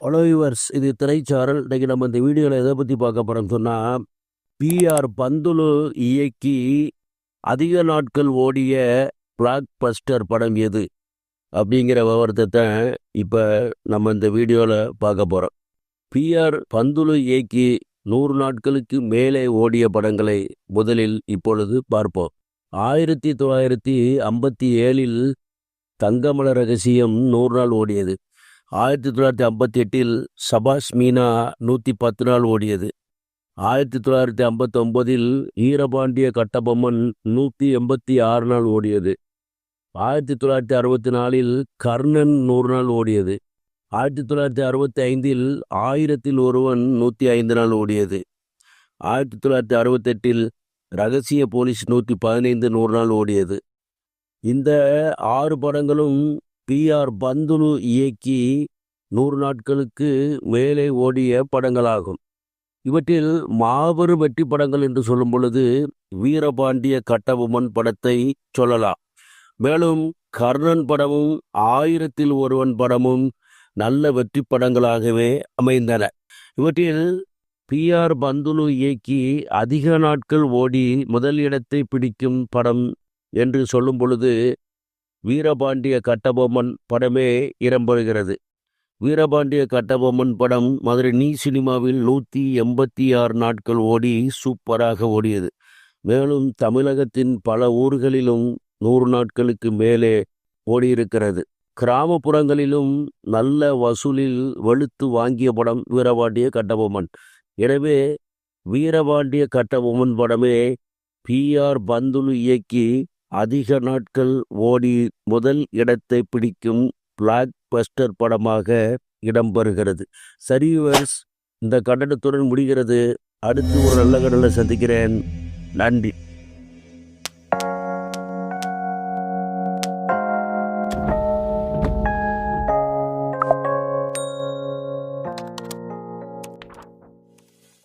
Hello viewers இது திரைச்சாரல். இன்னைக்கு நம்ம இந்த வீடியோவில் எதை பற்றி பார்க்க போகிறோம்னு சொன்னால் பிஆர் பந்துலு இயக்கி அதிக நாட்கள் ஓடிய பிளாக் பஸ்டர் படம் எது? அப்படிங்கிற விவரத்தை தான் இப்போ நம்ம இந்த வீடியோவில் பார்க்க போகிறோம் பிஆர் பந்துலு இயக்கி நூறு நாட்களுக்கு மேலே ஓடிய படங்களை முதலில் இப்பொழுது பார்ப்போம். ஆயிரத்தி தொள்ளாயிரத்தி ஐம்பத்தி ஏழில் தங்கமல ரகசியம் நூறு நாள் ஓடியது. ஆயிரத்தி தொள்ளாயிரத்தி ஐம்பத்தி எட்டில் சபாஷ் மீனா நூற்றி பத்து நாள் ஓடியது. ஆயிரத்தி தொள்ளாயிரத்தி ஐம்பத்தொம்போதில் ஈரபாண்டிய கட்டபொம்மன் நூற்றி எண்பத்தி ஆறு நாள் ஓடியது. ஆயிரத்தி தொள்ளாயிரத்தி அறுபத்தி நாலில் கர்ணன் நூறு நாள் ஓடியது. ஆயிரத்தி தொள்ளாயிரத்தி அறுபத்தி ஐந்தில் ஆயிரத்தில் ஒருவன் நூற்றி ஐந்து நாள் ஓடியது. ஆயிரத்தி தொள்ளாயிரத்தி அறுபத்தெட்டில் ரகசிய போலீஸ் நூற்றி பதினைந்து நூறு நாள் ஓடியது. இந்த ஆறு படங்களும் பிஆர் பந்துலு இயக்கி நூறு நாட்களுக்கு மேலே ஓடிய படங்களாகும். இவற்றில் மாபெரும் வெற்றி படங்கள் என்று சொல்லும் பொழுது வீரபாண்டிய கட்டபொம்மன் படத்தை சொல்லலாம். மேலும் கர்ணன் படமும் ஆயிரத்தில் ஒருவன் படமும் நல்ல வெற்றி படங்களாகவே அமைந்தன. இவற்றில் பிஆர் பந்துலு இயக்கி அதிக நாட்கள் ஓடி முதல் இடத்தை பிடிக்கும் படம் என்று சொல்லும் பொழுது வீரபாண்டிய கட்டபொம்மன் படமே இடம்பெறுகிறது. வீரபாண்டிய கட்டபொம்மன் படம் மதுரை நீ சினிமாவில் நூற்றி எண்பத்தி ஆறு நாட்கள் ஓடி சூப்பராக ஓடியது. மேலும் தமிழகத்தின் பல ஊர்களிலும் நூறு நாட்களுக்கு மேலே ஓடியிருக்கிறது. கிராமப்புறங்களிலும் நல்ல வசூலில் வெளுத்து வாங்கிய படம் வீரபாண்டிய கட்டபொம்மன். எனவே வீரபாண்டிய கட்டபொம்மன் படமே பி ஆர் பந்துலு இயக்கி அதிக நாட்கள் ஓடி முதல் இடத்தை பிடிக்கும் பிளாக் பஸ்டர் படமாக இடம்பெறுகிறது. சரிவர்ஸ் இந்த கட்டணத்துடன் முடிகிறது. அடுத்து ஒரு நல்ல கடலை சந்திக்கிறேன். நன்றி.